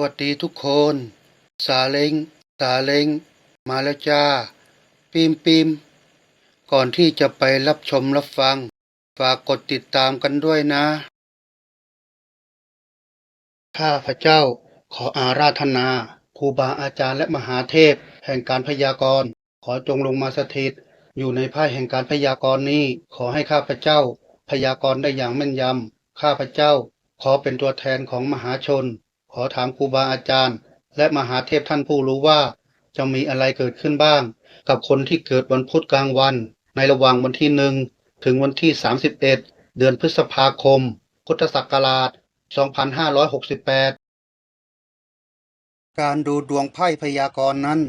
วัสดีทุกคน สาเล้งสาเล้งมาแล้วจ้าปิมปิมก่อนที่จะไปรับชมรับฟัง ฝากกดติดตามกันด้วยนะ ข้าพระเจ้าขออาราธนาครูบาอาจารย์และมหาเทพ แห่งการพยากรณ์ ขอจงลงมาสถิต อยู่ในภายแห่งการพยากรณ์นี้ ขอให้ข้าพระเจ้า พยากรณ์ได้อย่างแม่นยำข้าพระเจ้า ขอเป็นตัวแทนของมหาชน ขอถามครูบาอาจารย์ และมหาเทพท่านผู้รู้ว่า จะมีอะไรเกิดขึ้นบ้าง กับคนที่เกิดวันพุธกลางวัน ในระหว่างวันที่หนึ่งถึงวันที่ 31 เดือนพฤษภาคม พุทธศักราช 2568 การดูดวงไพ่พยากรณ์นั้น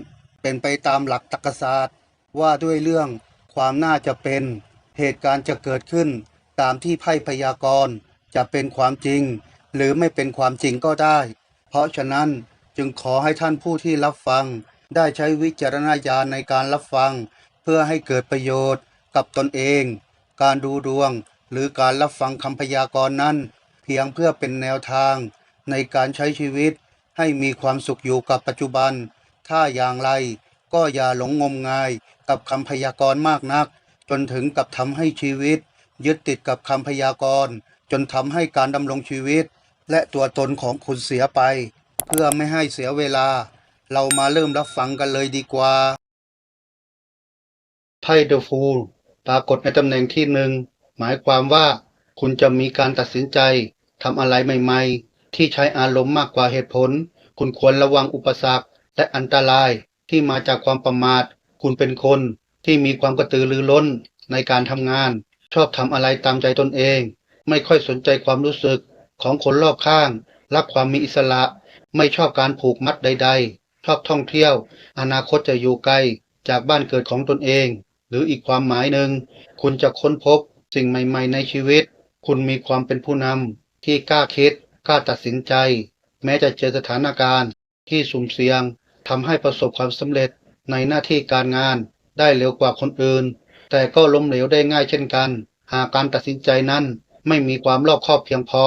เป็นไปตามหลักตรรกศาสตร์ ว่าด้วยเรื่องความน่าจะเป็น เหตุการณ์จะเกิดขึ้น ตามที่ไพ่พยากรณ์จะเป็นความจริง หรือไม่เป็นความจริงก็ได้ เพราะฉะนั้นจึงขอให้ท่านผู้ที่รับฟัง ได้ใช้วิจารณญาณในการรับฟัง เพื่อให้เกิดประโยชน์กับตนเอง การดูดวง หรือการรับฟังคำพยากรณ์นั้น เพียงเพื่อเป็นแนวทาง ในการใช้ชีวิต ให้มีความสุขอยู่กับปัจจุบัน ถ้าอย่างไรก็อย่าหลงงมงายกับคำพยากรณ์มากนัก จนถึงกับทำให้ชีวิต ยึดติดกับคำพยากรณ์ จนทำให้การดำรงชีวิต และตัวตนของคุณเสียไป เพื่อไม่ให้เสียเวลา เรามาเริ่มรับฟังกันเลยดีกว่าไพ่เดอะฟูลปรากฏในตำแหน่งที่หนึ่งหมายความว่าคุณจะมีการตัดสินใจทำอะไรใหม่ๆ ที่ใช้อารมณ์มากกว่าเหตุผล คุณควรระวังอุปสรรคและอันตรายที่มาจากความประมาท คุณเป็นคนที่มีความกระตือรือร้นในการทำงาน ชอบทำอะไรตามใจตนเอง ไม่ค่อยสนใจความรู้สึก ของคนรอบข้าง รักความมีอิสระ ไม่ชอบการผูกมัดใด ๆ ชอบท่องเที่ยว อนาคตจะอยู่ไกล จากบ้านเกิดของตนเอง หรืออีกความหมายหนึ่ง คุณจะค้นพบสิ่งใหม่ ๆ ในชีวิต คุณมีความเป็นผู้นำที่กล้าคิด กล้าตัดสินใจ แม้จะเจอสถานการณ์ ที่สุ่มเสี่ยงทำให้ประสบความสำเร็จในหน้าที่การงานได้เร็วกว่าคนอื่น แต่ก็ล้มเหลวได้ง่ายเช่นกัน หากการตัดสินใจนั้นไม่มีความรอบคอบเพียงพอ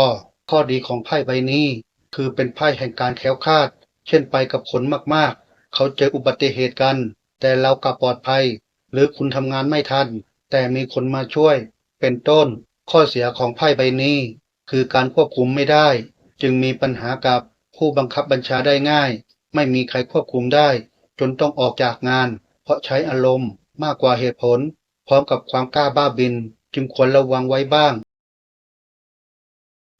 ข้อดีของไพ่ใบนี้ คือเป็นไพ่แห่งการแคล้วคลาด เช่นไปกับคนมากๆ เขาเจออุบัติเหตุกัน แต่เรากลับปลอดภัย หรือคุณทำงานไม่ทัน แต่มีคนมาช่วย เป็นต้น ข้อเสียของไพ่ใบนี้ คือการควบคุมไม่ได้ จึงมีปัญหากับผู้บังคับบัญชาได้ง่าย ไม่มีใครควบคุมได้ จนต้องออกจากงาน เพราะใช้อารมณ์มากกว่าเหตุผล พร้อมกับความกล้าบ้าบิน จึงควรระวังไว้บ้าง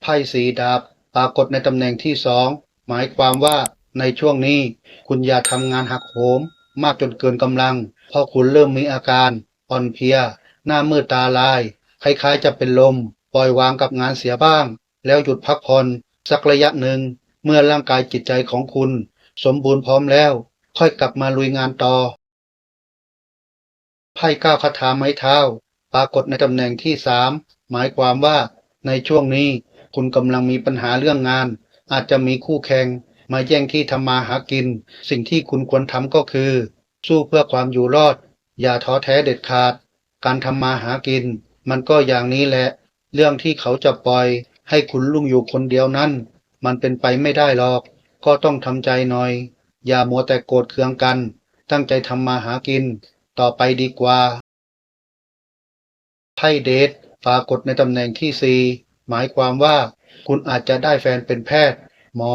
พ่สีดาบปรากฏในตำแหน่งที่สองหมายความว่าในช่วงนี้คุณอย่าทำงานหักโหม มากจนเกินกำลัง เพราะคุณเริ่มมีอาการอ่อนเพลีย หน้ามืดตาลาย คล้ายๆจะเป็นลม ปล่อยวางกับงานเสียบ้าง แล้วหยุดพักผ่อนสักระยะหนึ่ง เมื่อร่างกายจิตใจของคุณ สมบูรณ์พร้อมแล้ว ค่อยกลับมาลุยงานต่อไพ่ก้าวคาถาไม้เท้า ปรากฏในตำแหน่งที่สามหมายความว่าในช่วงนี้ คุณกำลังมีปัญหาเรื่องงาน อาจจะมีคู่แข่งมาแย่งที่ทำมาหากิน สิ่งที่คุณควรทำก็คือ สู้เพื่อความอยู่รอด อย่าท้อแท้เด็ดขาด การทำมาหากิน มันก็อย่างนี้แหละ เรื่องที่เขาจะปล่อย ให้คุณลุ่งอยู่คนเดียวนั้น มันเป็นไปไม่ได้หรอก ก็ต้องทำใจหน่อย อย่ามัวแต่โกรธเคืองกัน ตั้งใจทำมาหากิน ต่อไปดีกว่าไพ่เดทปรากฏในตำแหน่งที่สี่ หมายความว่าคุณอาจจะได้แฟนเป็นแพทย์ หมอ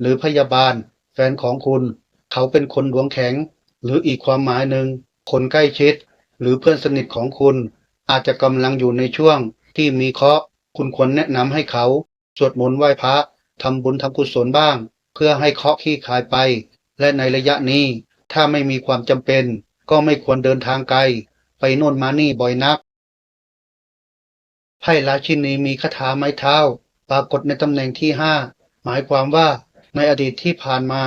หรือพยาบาล แฟนของคุณ เขาเป็นคนดวงแข็ง หรืออีกความหมายหนึ่ง คนใกล้ชิด หรือเพื่อนสนิทของคุณ อาจจะกำลังอยู่ในช่วงที่มีเคราะห์คุณควรแนะนำให้เขา สวดมนต์ไหว้พระทำบุญทำกุศลบ้าง เพื่อให้เคราะห์ขี้คายไป และในระยะนี้ ถ้าไม่มีความจำเป็น ก็ไม่ควรเดินทางไกล ไปโน่นมานี่บ่อยนัก ไพ่ราชินีมีคาถาไม้เท้า ปรากฏในตำแหน่งที่ห้าหมายความว่าในอดีตที่ผ่านมา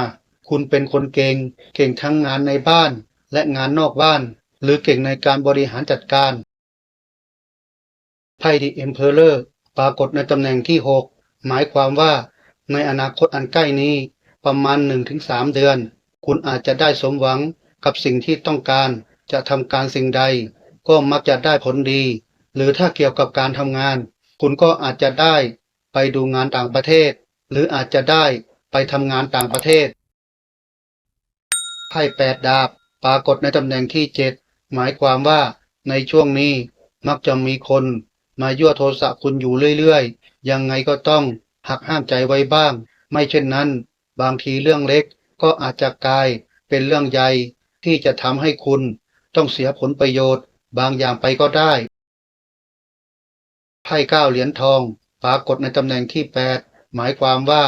คุณเป็นคนเก่ง เก่งทั้งงานในบ้าน และงานนอกบ้าน หรือเก่งในการบริหารจัดการไพ่ดีเอ็มเพอเรอร์ปรากฏในตำแหน่งที่หกหมายความว่า ในอนาคตอันใกล้นี้ประมาณหนึ่งถึงสามเดือน คุณอาจจะได้สมหวังกับสิ่งที่ต้องการ จะทำการสิ่งใด ก็มักจะได้ผลดี หรือถ้าเกี่ยวกับการทำงาน คุณก็อาจจะได้ไปดูงานต่างประเทศ หรืออาจจะได้ไปทำงานต่างประเทศไพ่แปดดาบปรากฏในตำแหน่งที่เจ็ดหมายความว่าในช่วงนี้มักจะมีคนมายั่วโทสะคุณอยู่เรื่อยๆ ยังไงก็ต้องหักห้ามใจไว้บ้าง ไม่เช่นนั้น บางทีเรื่องเล็กก็อาจจะกลายเป็นเรื่องใหญ่ที่จะทำให้คุณต้องเสียผลประโยชน์บางอย่างไปก็ได้ ไพ่เก้าเหรียญทอง ปรากฏในตำแหน่งที่แปดหมายความว่า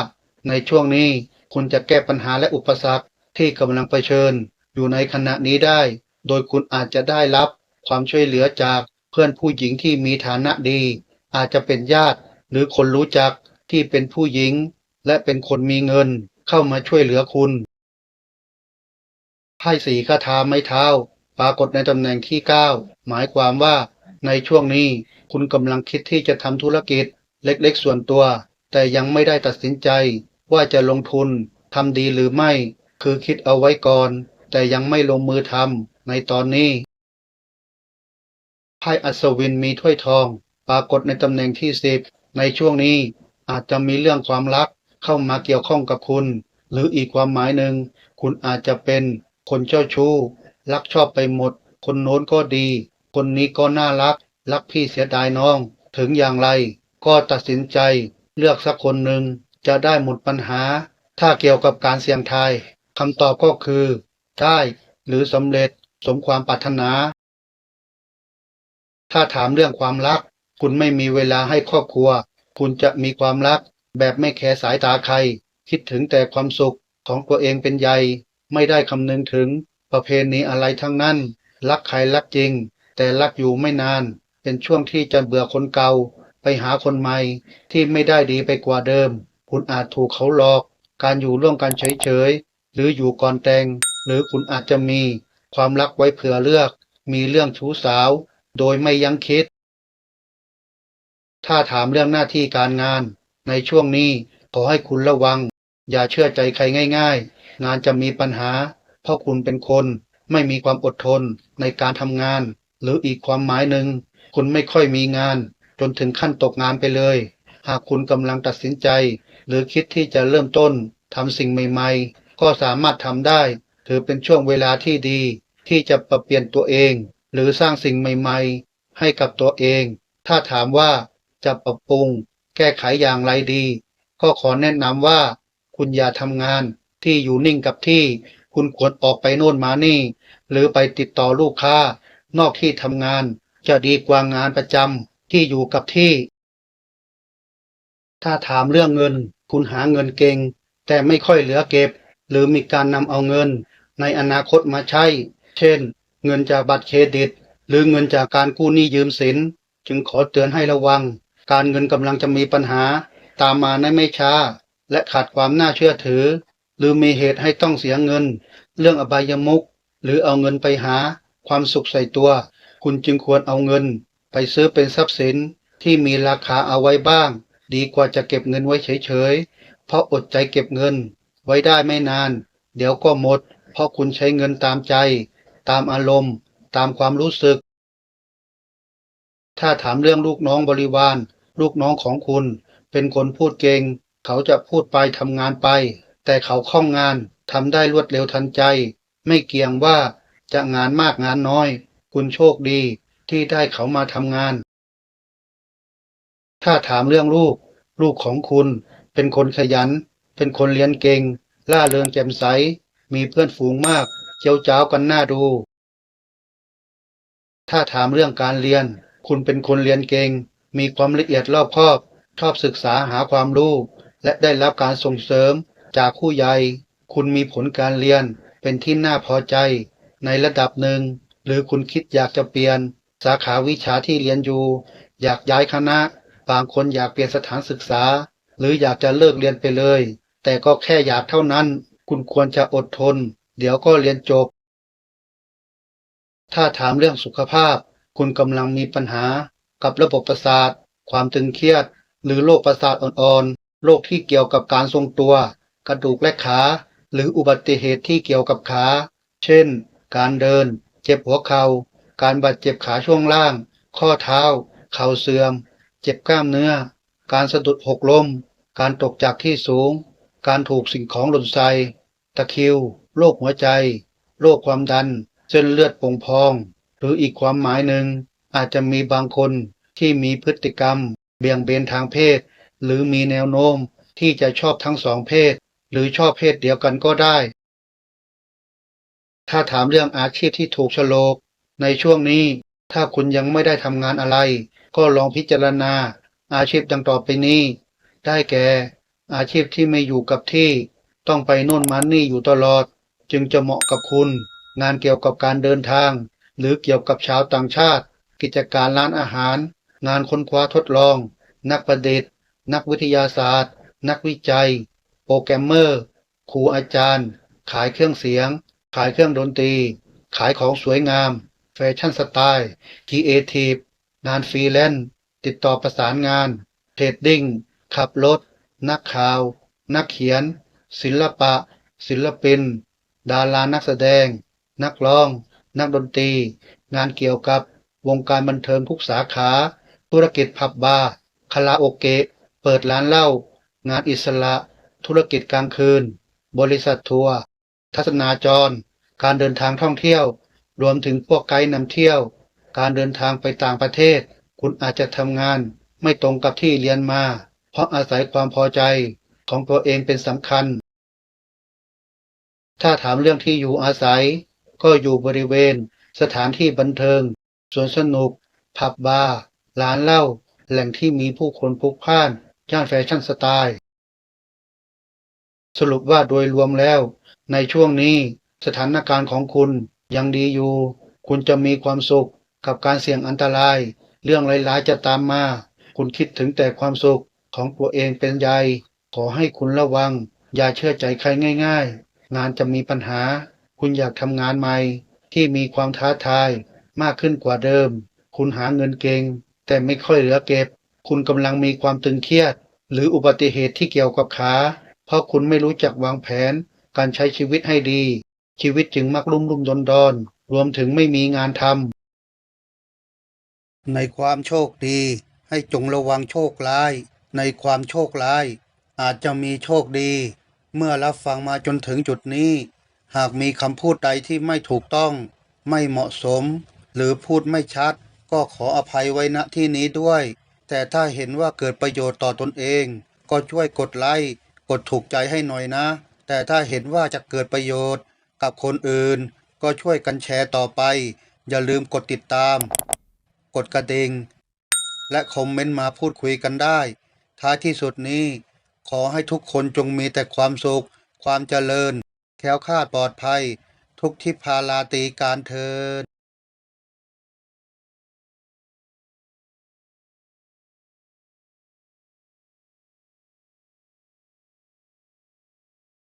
ในช่วงนี้คุณจะแก้ปัญหาและอุปสรรคที่กำลังเผชิญ อยู่ในขณะนี้ได้ โดยคุณอาจจะได้รับความช่วยเหลือจากเพื่อนผู้หญิงที่มีฐานะดี อาจจะเป็นญาติ หรือคนรู้จักที่เป็นผู้หญิง และเป็นคนมีเงินเข้ามาช่วยเหลือคุณไพ่สีคาถาไม้เท้า ปรากฏในตำแหน่งที่เก้าหมายความว่า ในช่วงนี้คุณกำลังคิดที่จะทำธุรกิจเล็กๆส่วนตัว แต่ยังไม่ได้ตัดสินใจ ว่าจะลงทุนทำดีหรือไม่ คือคิดเอาไว้ก่อน แต่ยังไม่ลงมือทำในตอนนี้ไพ่อัศวินมีถ้วยทอง ปรากฏในตำแหน่งที่สิบในช่วงนี้อาจจะมีเรื่องความรักเข้ามาเกี่ยวข้องกับคุณ หรืออีกความหมายหนึ่ง คุณอาจจะเป็นคนเจ้าชู้ รักชอบไปหมด คนโน้นก็ดี คนนี้ก็น่ารัก รักพี่เสียดายน้อง ถึงอย่างไร ก็ตัดสินใจเลือกสักคนหนึ่งจะได้หมดปัญหา ถ้าเกี่ยวกับการเสี่ยงทายคำตอบก็คือ ได้หรือสำเร็จสมความปรารถนา ถ้าถามเรื่องความรัก คุณไม่มีเวลาให้ครอบครัว คุณจะมีความรัก แบบไม่แคร์สายตาใคร คิดถึงแต่ความสุขของตัวเองเป็นใหญ่ ไม่ได้คำนึงถึงประเพณีอะไรทั้งนั้น รักใครรักจริง แต่รักอยู่ไม่นาน เป็นช่วงที่จะเบื่อคนเก่า ไปหาคนใหม่ที่ไม่ได้ดีไปกว่าเดิม คุณอาจถูกเขาหลอก การอยู่ร่วมกันเฉยๆหรืออยู่ก่อนแต่ง หรือคุณอาจจะมี ความรักไว้เผื่อเลือก มีเรื่องชู้สาว โดยไม่ยั้งคิด ถ้าถามเรื่องหน้าที่การงาน ในช่วงนี้ขอให้คุณระวัง อย่าเชื่อใจใครง่าย ๆ งานจะมีปัญหา เพราะคุณเป็นคนไม่มีความอดทนในการทำงาน หรืออีกความหมายหนึ่ง คุณไม่ค่อยมีงาน จนถึงขั้นตกงานไปเลย หากคุณกำลังตัดสินใจ หรือคิดที่จะเริ่มต้นทำสิ่งใหม่ๆ ก็สามารถทำได้ ถือเป็นช่วงเวลาที่ดี ที่จะปรับเปลี่ยนตัวเอง หรือสร้างสิ่งใหม่ๆ ให้กับตัวเอง ถ้าถามว่าจะปรับปรุง แก้ไขอย่างไรดี ก็ขอแนะนำว่า คุณอย่าทำงานที่อยู่นิ่งกับที่ คุณควรออกไปโน่นมานี่ หรือไปติดต่อลูกค้า นอกที่ทำงาน จะดีกว่างานประจำที่อยู่กับที่ ถ้าถามเรื่องเงิน คุณหาเงินเก่ง แต่ไม่ค่อยเหลือเก็บ หรือมีการนำเอาเงิน ในอนาคตมาใช้ เช่น เงินจากบัตรเครดิต หรือเงินจากการกู้หนี้ยืมสิน จึงขอเตือนให้ระวัง การเงินกำลังจะมีปัญหา ตามมาในไม่ช้า และขาดความน่าเชื่อถือ หรือมีเหตุให้ต้องเสียเงิน เรื่องอบายมุขหรือเอาเงินไปหา ความสุขใส่ตัว คุณจึงควรเอาเงิน ไปซื้อเป็นทรัพย์สินที่มีราคาเอาไว้บ้าง ดีกว่าจะเก็บเงินไว้เฉยๆ เพราะอดใจเก็บเงิน ไว้ได้ไม่นาน เดี๋ยวก็หมด เพราะคุณใช้เงินตามใจ ตามอารมณ์ ตามความรู้สึก ถ้าถามเรื่องลูกน้องบริวาร ลูกน้องของคุณ เป็นคนพูดเก่ง เขาจะพูดไปทำงานไป แต่เขาคล่องงานทำได้รวดเร็วทันใจ ไม่เกี่ยงว่า จะงานมากงานน้อย คุณโชคดีที่ได้เขามาทำงาน ถ้าถามเรื่องลูก ลูกของคุณเป็นคนขยัน เป็นคนเรียนเก่ง ล่าเริงแจ่มใส มีเพื่อนฝูงมากเจียวจ้าวกันหน้าดู ถ้าถามเรื่องการเรียน คุณเป็นคนเรียนเก่ง มีความละเอียดรอบคอบ ชอบศึกษาหาความรู้ และได้รับการส่งเสริมจากผู้ใหญ่ คุณมีผลการเรียนเป็นที่น่าพอใจ ในระดับหนึ่ง หรือคุณคิดอยากจะเปลี่ยน สาขาวิชาที่เรียนอยู่ อยากย้ายคณะ บางคนอยากเปลี่ยนสถานศึกษา หรืออยากจะเลิกเรียนไปเลย แต่ก็แค่อยากเท่านั้น คุณควรจะอดทน เดี๋ยวก็เรียนจบ ถ้าถามเรื่องสุขภาพ คุณกำลังมีปัญหา กับระบบประสาท ความตึงเครียด หรือโรคประสาทอ่อนๆโรคที่เกี่ยวกับการทรงตัว กระดูกและขา หรืออุบัติเหตุที่เกี่ยวกับขา เช่น การเดิน เจ็บหัวเขา่า การบาดเจ็บขาช่วงล่าง ข้อเท้า เข่าเสื่อม เจ็บกล้ามเนื้อ การสะดุดหกล้ม การตกจากที่สูง การถูกสิ่งของหล่นใส่ ตะคิว โรคหัวใจ โรคความดัน เส้นเลือดโป่งพอง หรืออีกความหมายหนึ่ง อาจจะมีบางคนที่มีพฤติกรรม เบี่ยงเบนทางเพศ หรือมีแนวโน้มที่จะชอบทั้งสองเพศ หรือชอบเพศเดียวกันก็ได้ ถ้าถามเรื่องอาชีพที่ถูกโฉลก ในช่วงนี้ ถ้าคุณยังไม่ได้ทำงานอะไร ก็ลองพิจารณา อาชีพดังต่อไปนี้ ได้แก่ อาชีพที่ไม่อยู่กับที่ ต้องไปโน่นมานี่อยู่ตลอด จึงจะเหมาะกับคุณ งานเกี่ยวกับการเดินทาง หรือเกี่ยวกับชาวต่างชาติ กิจการร้านอาหาร งานค้นคว้าทดลอง นักประดิษฐ์ นักวิทยาศาสตร์ นักวิจัย โปรแกรมเมอร์ ครูอาจารย์ ขายเครื่องเสียง ขายเครื่องดนตรี ขายของสวยงาม แฟชั่นสไตล์ครีเอทีฟงานฟรีแลนซ์ติดต่อประสานงาน เทรดดิ้ง ขับรถ นักข่าว นักเขียน ศิลปะ ศิลปิน ดารานักแสดง นักร้อง นักดนตรี งานเกี่ยวกับวงการบันเทิงทุกสาขา ธุรกิจผับบาร์คาราโอเกะ เปิดร้านเหล้า งานอิสระ ธุรกิจกลางคืน บริษัททัวร์ทัศนาจร การเดินทางท่องเที่ยว รวมถึงพวกไกด์นำเที่ยว การเดินทางไปต่างประเทศ คุณอาจจะทำงานไม่ตรงกับที่เรียนมา เพราะอาศัยความพอใจของตัวเองเป็นสำคัญ ถ้าถามเรื่องที่อยู่อาศัย ก็อยู่บริเวณ สถานที่บันเทิงสวนสนุก ผับบาร์ร้านเหล้าแหล่งที่มีผู้คนพลุกพล่านย่านแฟชั่นสไตล์ สรุปว่าโดยรวมแล้ว ในช่วงนี้ สถานการณ์ของคุณยังดีอยู่ คุณจะมีความสุขกับการเสี่ยงอันตราย เรื่องร้ายๆจะตามมา คุณคิดถึงแต่ความสุขของตัวเองเป็นใหญ่ขอให้คุณระวัง อย่าเชื่อใจใครง่าย ๆ งานจะมีปัญหา คุณอยากทำงานใหม่ ที่มีความท้าทายมากขึ้นกว่าเดิม คุณหาเงินเก่ง แต่ไม่ค่อยเหลือเก็บ คุณกำลังมีความตึงเครียด หรืออุบัติเหตุที่เกี่ยวกับขา เพราะคุณไม่รู้จักวางแผนการใช้ชีวิตให้ดี ชีวิตจึงมักลุ่มลุ่มดอนดอนรวมถึงไม่มีงานทำในความโชคดี ให้จงระวังโชคร้าย ในความโชคร้าย อาจจะมีโชคดี เมื่อรับฟังมาจนถึงจุดนี้ หากมีคำพูดใดที่ไม่ถูกต้อง ไม่เหมาะสม หรือพูดไม่ชัด ก็ขออภัยไว้ณที่นี้ด้วย แต่ถ้าเห็นว่าเกิดประโยชน์ต่อตนเอง ก็ช่วยกดไลค์กดถูกใจให้หน่อยนะ แต่ถ้าเห็นว่าจะเกิดประโยชน์ กับคนอื่น ก็ช่วยกันแชร์ต่อไป อย่าลืมกดติดตาม กดกระดิ่งและคอมเมนต์มาพูดคุยกันได้ ท้ายที่สุดนี้ ขอให้ทุกคนจงมีแต่ความสุข ความเจริญ แค้วคลาดปลอดภัย ทุกทิพาลาตีการเทิน